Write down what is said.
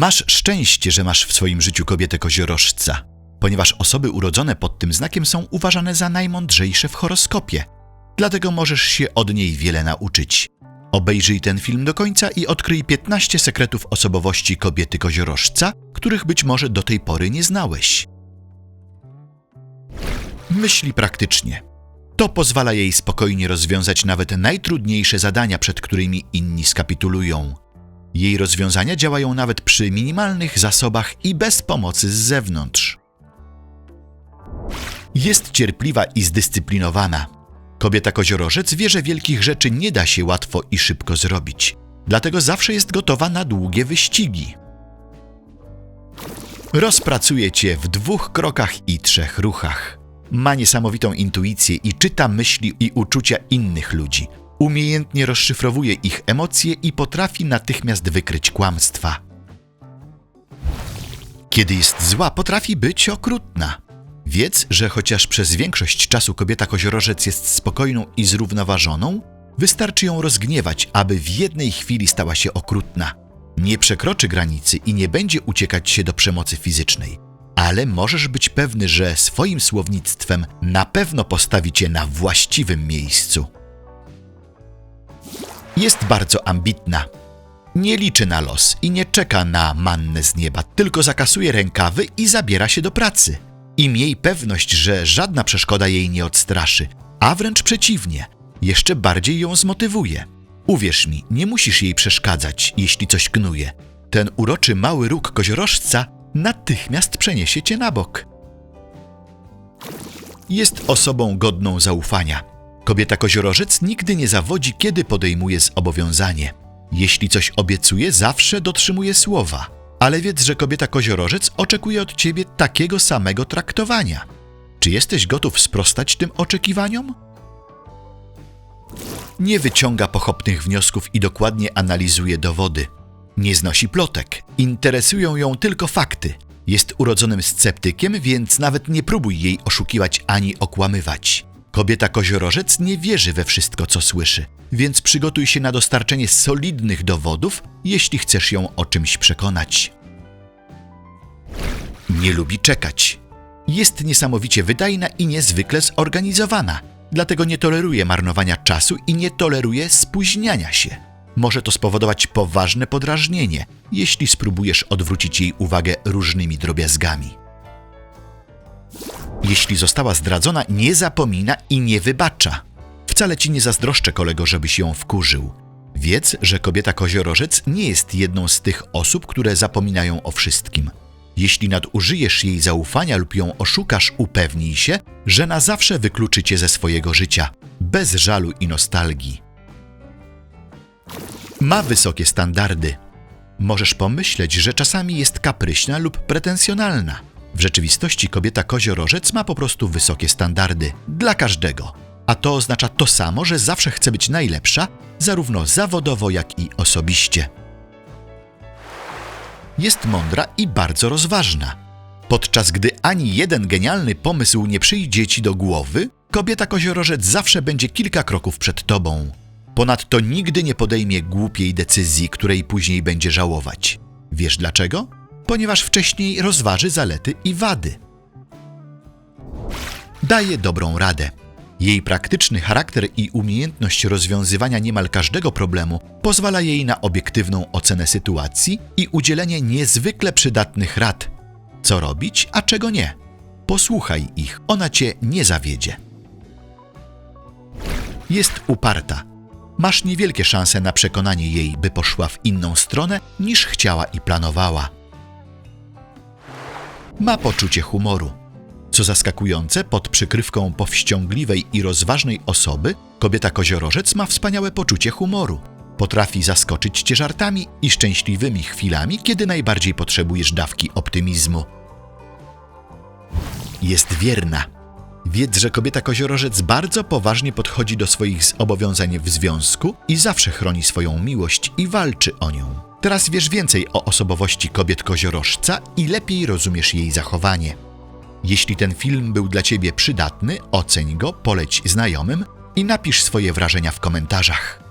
Masz szczęście, że masz w swoim życiu kobietę koziorożca, ponieważ osoby urodzone pod tym znakiem są uważane za najmądrzejsze w horoskopie. Dlatego możesz się od niej wiele nauczyć. Obejrzyj ten film do końca i odkryj 15 sekretów osobowości kobiety koziorożca, których być może do tej pory nie znałeś. Myśli praktycznie. To pozwala jej spokojnie rozwiązać nawet najtrudniejsze zadania, przed którymi inni skapitulują. Jej rozwiązania działają nawet przy minimalnych zasobach i bez pomocy z zewnątrz. Jest cierpliwa i zdyscyplinowana. Kobieta koziorożec wie, że wielkich rzeczy nie da się łatwo i szybko zrobić. Dlatego zawsze jest gotowa na długie wyścigi. Rozpracuje cię w dwóch krokach i trzech ruchach. Ma niesamowitą intuicję i czyta myśli i uczucia innych ludzi. Umiejętnie rozszyfrowuje ich emocje i potrafi natychmiast wykryć kłamstwa. Kiedy jest zła, potrafi być okrutna. Wiedz, że chociaż przez większość czasu kobieta koziorożec jest spokojną i zrównoważoną, wystarczy ją rozgniewać, aby w jednej chwili stała się okrutna. Nie przekroczy granicy i nie będzie uciekać się do przemocy fizycznej. Ale możesz być pewny, że swoim słownictwem na pewno postawi cię na właściwym miejscu. Jest bardzo ambitna. Nie liczy na los i nie czeka na mannę z nieba, tylko zakasuje rękawy i zabiera się do pracy. I miej pewność, że żadna przeszkoda jej nie odstraszy, a wręcz przeciwnie, jeszcze bardziej ją zmotywuje. Uwierz mi, nie musisz jej przeszkadzać, jeśli coś knuje. Ten uroczy mały róg koziorożca natychmiast przeniesie cię na bok. Jest osobą godną zaufania. Kobieta koziorożec nigdy nie zawodzi, kiedy podejmuje zobowiązanie. Jeśli coś obiecuje, zawsze dotrzymuje słowa. Ale wiedz, że kobieta koziorożec oczekuje od ciebie takiego samego traktowania. Czy jesteś gotów sprostać tym oczekiwaniom? Nie wyciąga pochopnych wniosków i dokładnie analizuje dowody. Nie znosi plotek, interesują ją tylko fakty. Jest urodzonym sceptykiem, więc nawet nie próbuj jej oszukiwać ani okłamywać. Kobieta koziorożec nie wierzy we wszystko, co słyszy, więc przygotuj się na dostarczenie solidnych dowodów, jeśli chcesz ją o czymś przekonać. Nie lubi czekać. Jest niesamowicie wydajna i niezwykle zorganizowana, dlatego nie toleruje marnowania czasu i nie toleruje spóźniania się. Może to spowodować poważne podrażnienie, jeśli spróbujesz odwrócić jej uwagę różnymi drobiazgami. Jeśli została zdradzona, nie zapomina i nie wybacza. Wcale ci nie zazdroszczę, kolego, żebyś ją wkurzył. Wiedz, że kobieta koziorożec nie jest jedną z tych osób, które zapominają o wszystkim. Jeśli nadużyjesz jej zaufania lub ją oszukasz, upewnij się, że na zawsze wykluczy cię ze swojego życia, bez żalu i nostalgii. Ma wysokie standardy. Możesz pomyśleć, że czasami jest kapryśna lub pretensjonalna. W rzeczywistości kobieta koziorożec ma po prostu wysokie standardy dla każdego. A to oznacza to samo, że zawsze chce być najlepsza, zarówno zawodowo, jak i osobiście. Jest mądra i bardzo rozważna. Podczas gdy ani jeden genialny pomysł nie przyjdzie ci do głowy, kobieta koziorożec zawsze będzie kilka kroków przed tobą. Ponadto nigdy nie podejmie głupiej decyzji, której później będzie żałować. Wiesz dlaczego? Ponieważ wcześniej rozważy zalety i wady. Daje dobrą radę. Jej praktyczny charakter i umiejętność rozwiązywania niemal każdego problemu pozwala jej na obiektywną ocenę sytuacji i udzielenie niezwykle przydatnych rad. Co robić, a czego nie. Posłuchaj ich, ona cię nie zawiedzie. Jest uparta. Masz niewielkie szanse na przekonanie jej, by poszła w inną stronę niż chciała i planowała. Ma poczucie humoru. Co zaskakujące, pod przykrywką powściągliwej i rozważnej osoby, kobieta koziorożec ma wspaniałe poczucie humoru. Potrafi zaskoczyć cię żartami i szczęśliwymi chwilami, kiedy najbardziej potrzebujesz dawki optymizmu. Jest wierna. Wiedz, że kobieta koziorożec bardzo poważnie podchodzi do swoich zobowiązań w związku i zawsze chroni swoją miłość i walczy o nią. Teraz wiesz więcej o osobowości kobiet koziorożca i lepiej rozumiesz jej zachowanie. Jeśli ten film był dla Ciebie przydatny, oceń go, poleć znajomym i napisz swoje wrażenia w komentarzach.